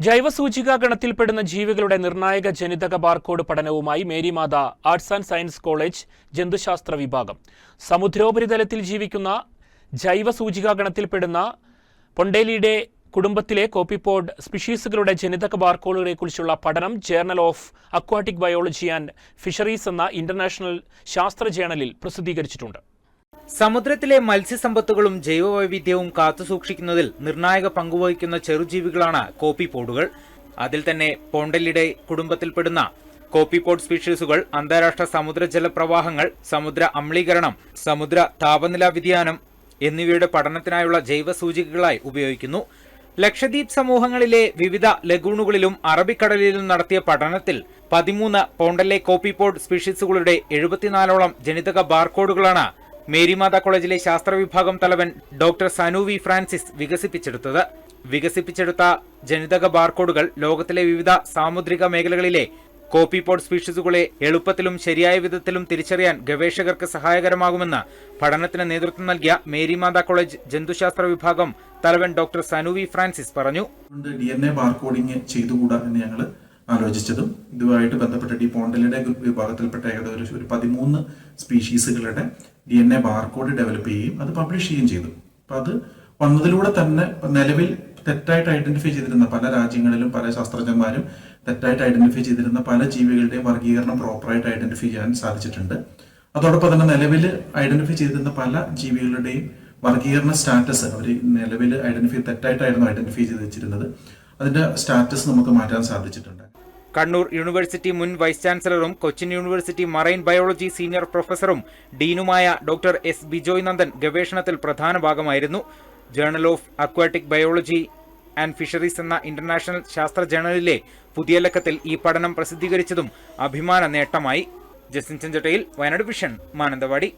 ജൈവസൂചിക ഗണത്തിൽപ്പെടുന്ന ജീവികളുടെ നിർണായക ജനിതക ബാർകോഡ് പഠനവുമായി Marymatha arts and science college ജന്തുശാസ്ത്ര വിഭാഗം. സമുദ്രോപരിതലത്തിൽ ജീവിക്കുന്ന ജൈവസൂചിക ഗണത്തിൽപ്പെടുന്ന പൊണ്ടേലിയുടെ കുടുംബത്തിലെ കോപ്പിപ്പോഡ് സ്പിഷീസുകളുടെ ജനിതക ബാർകോഡുകളെക്കുറിച്ചുള്ള പഠനം journal of aquatic biology and fisheries എന്ന ഇന്റർനാഷണൽ ശാസ്ത്ര ജേണലിൽ പ്രസിദ്ധീകരിച്ചിട്ടുണ്ട്. സമുദ്രത്തിലെ മത്സ്യസമ്പത്തുകളും ജൈവവൈവിധ്യവും കാത്തുസൂക്ഷിക്കുന്നതിൽ നിർണായക പങ്കുവഹിക്കുന്ന ചെറുജീവികളാണ് കോപ്പിപ്പോഡുകൾ അതിൽ തന്നെ പോണ്ടലിയുടെ കുടുംബത്തിൽപ്പെടുന്ന കോപ്പിപ്പോഡ് സ്പീഷീസുകൾ അന്താരാഷ്ട്ര സമുദ്രജല പ്രവാഹങ്ങൾ സമുദ്ര അമ്ലീകരണം സമുദ്ര താപനില വ്യതിയാനം എന്നിവയുടെ പഠനത്തിനായുള്ള ജൈവസൂചികകളായി ഉപയോഗിക്കുന്നു. ലക്ഷദ്വീപ് സമൂഹങ്ങളിലെ വിവിധ ലഗൂണുകളിലും അറബിക്കടലിലും നടത്തിയ പഠനത്തിൽ പതിമൂന്ന് പോണ്ടലെ കോപ്പിപ്പോഡ് സ്പീഷീസുകളുടെ എഴുപത്തിനാലോളം ജനിതക ബാർകോഡുകളാണ് മേരിമാത കോളേജിലെ ശാസ്ത്ര വിഭാഗം തലവൻ ഡോക്ടർ സനു വി ഫ്രാൻസിസ് വികസിപ്പിച്ചെടുത്തത്. വികസിപ്പിച്ചെടുത്ത ജനിതക ബാർകോഡുകൾ ലോകത്തിലെ വിവിധ സാമുദ്രിക മേഖലകളിലെ കോപ്പിപോഡ് സ്പീഷീസുകളെ എളുപ്പത്തിലും ശരിയായ വിധത്തിലും തിരിച്ചറിയാൻ ഗവേഷകർക്ക് സഹായകരമാകുമെന്ന് പഠനത്തിന് നേതൃത്വം നൽകിയ മേരിമാത കോളേജ് ജന്തുശാസ്ത്ര വിഭാഗം തലവൻ ഡോക്ടർ സനു വി ഫ്രാൻസിസ് പറഞ്ഞു. ഡി എൻ എ ബാർകോഡിംഗ് ചെയ്തുകൂടാ എന്ന് ഞങ്ങൾ ആലോചിച്ചതും ഇതുമായിട്ട് ബന്ധപ്പെട്ട ഡി പോണ്ടലിയുടെ വിഭാഗത്തിൽപ്പെട്ട ഏകദേശം ഒരു പതിമൂന്ന് സ്പീഷീസുകളുടെ D N A barcode develop ചെയ്യുകയും അത് പബ്ലിഷ് ചെയ്യുകയും ചെയ്തു. അപ്പൊ അത് വന്നതിലൂടെ തന്നെ നിലവിൽ തെറ്റായിട്ട് ഐഡന്റിഫൈ ചെയ്തിരുന്ന പല രാജ്യങ്ങളിലും പല ശാസ്ത്രജ്ഞന്മാരും തെറ്റായിട്ട് ഐഡന്റിഫൈ ചെയ്തിരുന്ന പല ജീവികളുടെയും വർഗീകരണം പ്രോപ്പറായിട്ട് ഐഡന്റിഫൈ ചെയ്യാൻ സാധിച്ചിട്ടുണ്ട്. അതോടൊപ്പം തന്നെ നിലവിൽ ഐഡന്റിഫൈ ചെയ്തിരുന്ന പല ജീവികളുടെയും വർഗീകരണ സ്റ്റാറ്റസ് അവർ നിലവിൽ ഐഡന്റിഫൈ തെറ്റായിട്ടായിരുന്നു ഐഡന്റിഫൈ ചെയ്ത് വെച്ചിരുന്നത്. അതിന്റെ സ്റ്റാറ്റസ് നമുക്ക് മാറ്റാൻ സാധിച്ചിട്ടുണ്ട്. കണ്ണൂർ യൂണിവേഴ്സിറ്റി മുൻ vice ചാൻസലറും Cochin university marine biology senior പ്രൊഫസറും ഡീനുമായ ഡോക്ടർ എസ്. ബിജോയ് നന്ദൻ ഗവേഷണത്തിൽ പ്രധാന ഭാഗമായിരുന്നു. Journal of aquatic biology and fisheries എന്ന ഇന്റർനാഷണൽ ശാസ്ത്ര ജേണലിലെ പുതിയ ലക്കത്തിൽ ഈ പഠനം പ്രസിദ്ധീകരിച്ചതും അഭിമാന നേട്ടമായി. Justin ചെഞ്ചട്ടയിൽ Wayanad vision Mananthavady.